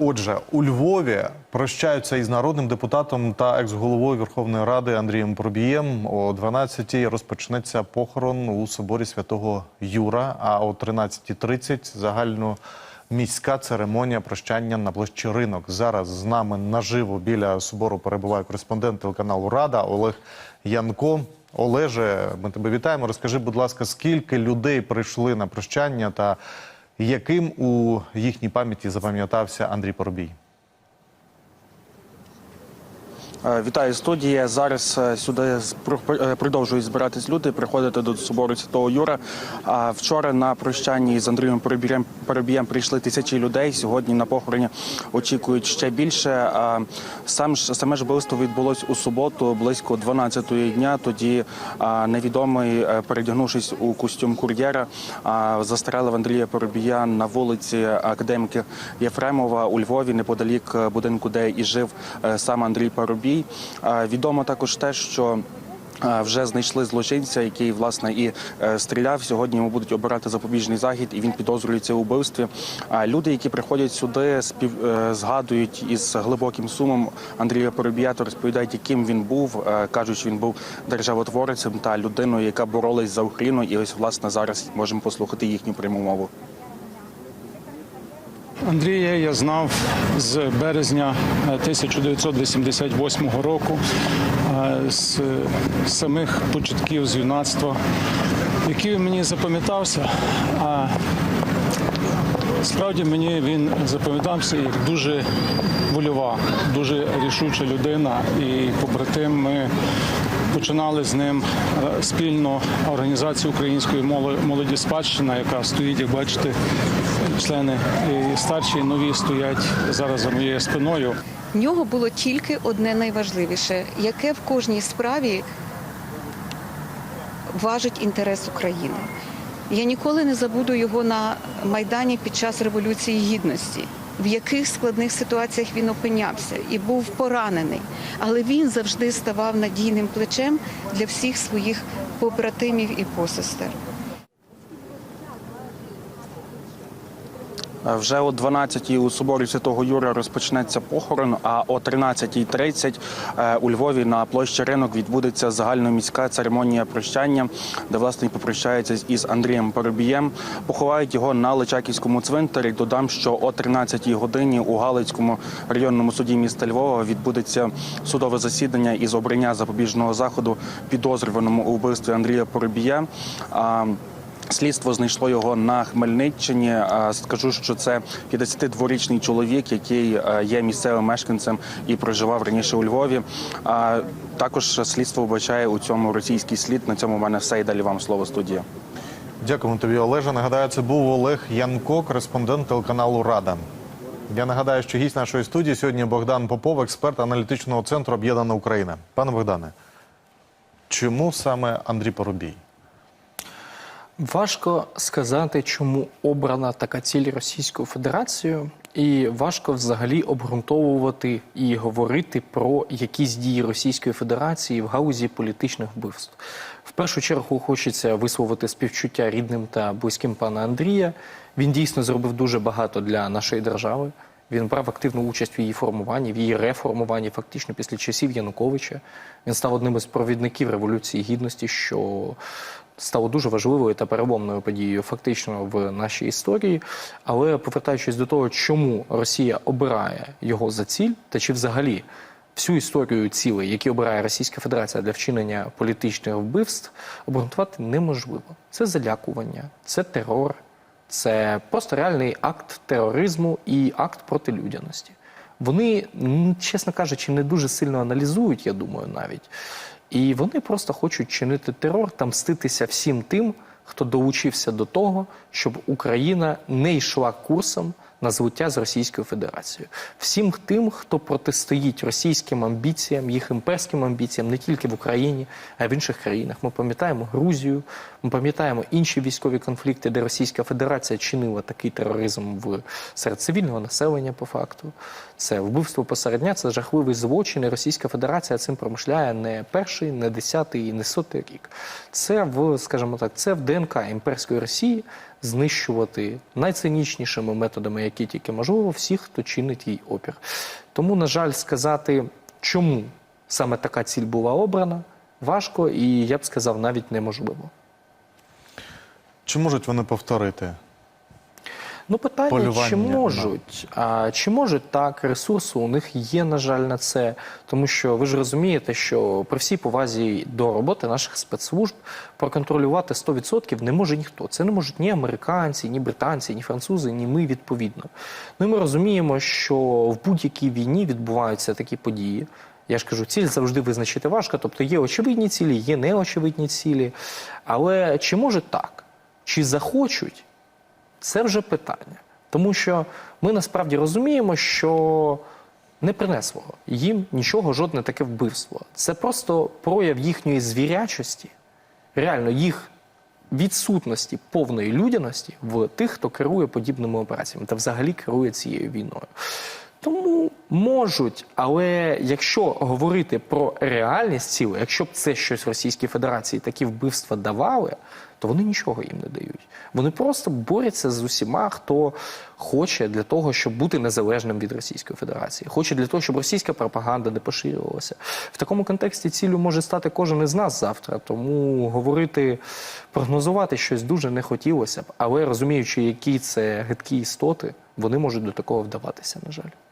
Отже, у Львові прощаються із народним депутатом та екс-головою Верховної Ради Андрієм Пробієм. О 12-й розпочнеться похорон у соборі святого Юра. А о 13.30 загальноміська церемонія прощання на площі ринок. Зараз з нами наживо біля собору перебуває кореспондент телеканалу Рада Олег Янко. Олеже, ми тебе вітаємо. Розкажи, будь ласка, скільки людей прийшли на прощання та яким у їхній пам'яті запам'ятався Андрій Поробій? Е, Вітаю студія. Зараз е, сюди е, продовжують збиратись люди, приходити до собору Святого Юра. А вчора на прощанні з Андрієм Поробієм, Поробієм прийшли тисячі людей. Сьогодні на похороні очікують ще більше. Сам ж саме ж вбивство відбулось у суботу близько 12-ї дня. Тоді невідомий, передягнувшись у костюм кур'єра, застрелив Андрія Поробія на вулиці академіки Єфремова у Львові, неподалік будинку, де і жив сам Андрій Поробій. А, Відомо також те, що вже знайшли злочинця, який власне і е, стріляв. Сьогодні йому будуть обирати запобіжний захід, і він підозрюється у вбивстві. Люди, які приходять сюди, спів е, згадують із глибоким сумом Андрія Поробія, то розповідають, яким він був. Е, кажуть, що він був державотворцем та людиною, яка боролась за Україну. І ось власне зараз можемо послухати їхню пряму мову. Андрія я знав з березня е, 1988 року, е, з самих початків з юнацтва, який мені запам'ятався. А справді мені він запам'ятався як дуже вольова, дуже рішуча людина. І побратим ми починали з ним е, спільно організацію української моло- молоді спадщина, яка стоїть, як бачите, члени і старші, і нові стоять зараз за моєю спиною. В нього було тільки одне найважливіше, яке в кожній справі важить інтерес України. Я ніколи не забуду його на Майдані під час Революції Гідності, в яких складних ситуаціях він опинявся і був поранений. Але він завжди ставав надійним плечем для всіх своїх побратимів і посестер. Вже о 12-й у соборі Святого Юра розпочнеться похорон. А о 13.30 е, у Львові на площі ринок відбудеться загальноміська церемонія прощання, де власне і попрощаються із Андрієм Поробієм. Поховають його на Личаківському цвинтарі. Додам, що о 13-й годині у Галицькому районному суді міста Львова відбудеться судове засідання із обрання запобіжного заходу підозрюваному у вбивстві Андрія Поробія. Слідство знайшло його на Хмельниччині. А, Скажу, що це 52-річний чоловік, який е, є місцевим мешканцем і проживав раніше у Львові. Також слідство вбачає у цьому російський слід. На цьому в мене все і далі вам слово студія. Дякуємо тобі, Олеже. Нагадаю, це був Олег Янко, кореспондент телеканалу Рада. Я нагадаю, що гість нашої студії сьогодні Богдан Попов, експерт аналітичного центру Об'єднана Україна. Пане Богдане, чому саме Андрій Поробій? Важко сказати, чому обрана така ціль Російською Федерацією, і важко взагалі обґрунтовувати і говорити про якісь дії Російської Федерації в гаузі політичних вбивств. В першу чергу хочеться висловити співчуття рідним та близьким пана Андрія. Він дійсно зробив дуже багато для нашої держави. Він брав активну участь в її формуванні, в її реформуванні, фактично після часів Януковича. Він став одним із провідників Революції Гідності, що стало дуже важливою та переломною подією фактично в нашій історії. Але повертаючись до того, чому Росія обирає його за ціль, та чи взагалі всю історію цілей, які обирає Російська Федерація для вчинення політичних вбивств, обґрунтувати неможливо. Це залякування, це терор, це просто реальний акт тероризму і акт протилюдяності. Вони, чесно кажучи, не дуже сильно аналізують, я думаю, навіть. І вони просто хочуть чинити терор та мститися всім тим, хто долучився до того, щоб Україна не йшла курсом на злиття з Російською Федерацією. Всім тим, хто протистоїть російським амбіціям, їх імперським амбіціям не тільки в Україні, а й в інших країнах. Ми пам'ятаємо Грузію, ми пам'ятаємо інші військові конфлікти, де Російська Федерація чинила такий тероризм в серед цивільного населення, по факту. Це вбивство посередня, це жахливий злочин. І Російська Федерація цим промишляє не перший, не десятий і не сотий рік. Це в, скажімо так, це в ДНК імперської Росії знищувати найцинічнішими методами, які тільки можливо, всіх, хто чинить їй опір. Тому, на жаль, сказати, чому саме така ціль була обрана, важко і я б сказав, навіть неможливо. Чи можуть вони повторити? Ну, питання, Полювання чи можуть? А, чи можуть так, ресурси у них є, на жаль, на це. Тому що ви ж розумієте, що при всій повазі до роботи наших спецслужб проконтролювати 100% не може ніхто. Це не можуть ні американці, ні британці, ні французи, ні ми відповідно. Ну і ми розуміємо, що в будь-якій війні відбуваються такі події. Я ж кажу, ціль завжди визначити важко. Тобто є очевидні цілі, є неочевидні цілі. Але чи може так? Чи захочуть? Це вже питання. Тому що ми насправді розуміємо, що не принесло їм нічого, жодне таке вбивство. Це просто прояв їхньої звірячості, реально їх відсутності повної людяності в тих, хто керує подібними операціями та взагалі керує цією війною. Тому можуть, але якщо говорити про реальність цілу, якщо б це щось Російській Федерації такі вбивства давали, то вони нічого їм не дають. Вони просто борються з усіма, хто хоче для того, щоб бути незалежним від Російської Федерації, хоче для того, щоб російська пропаганда не поширювалася. В такому контексті цілю може стати кожен із нас завтра. Тому говорити, прогнозувати щось дуже не хотілося б, але розуміючи, які це гидкі істоти, вони можуть до такого вдаватися, на жаль.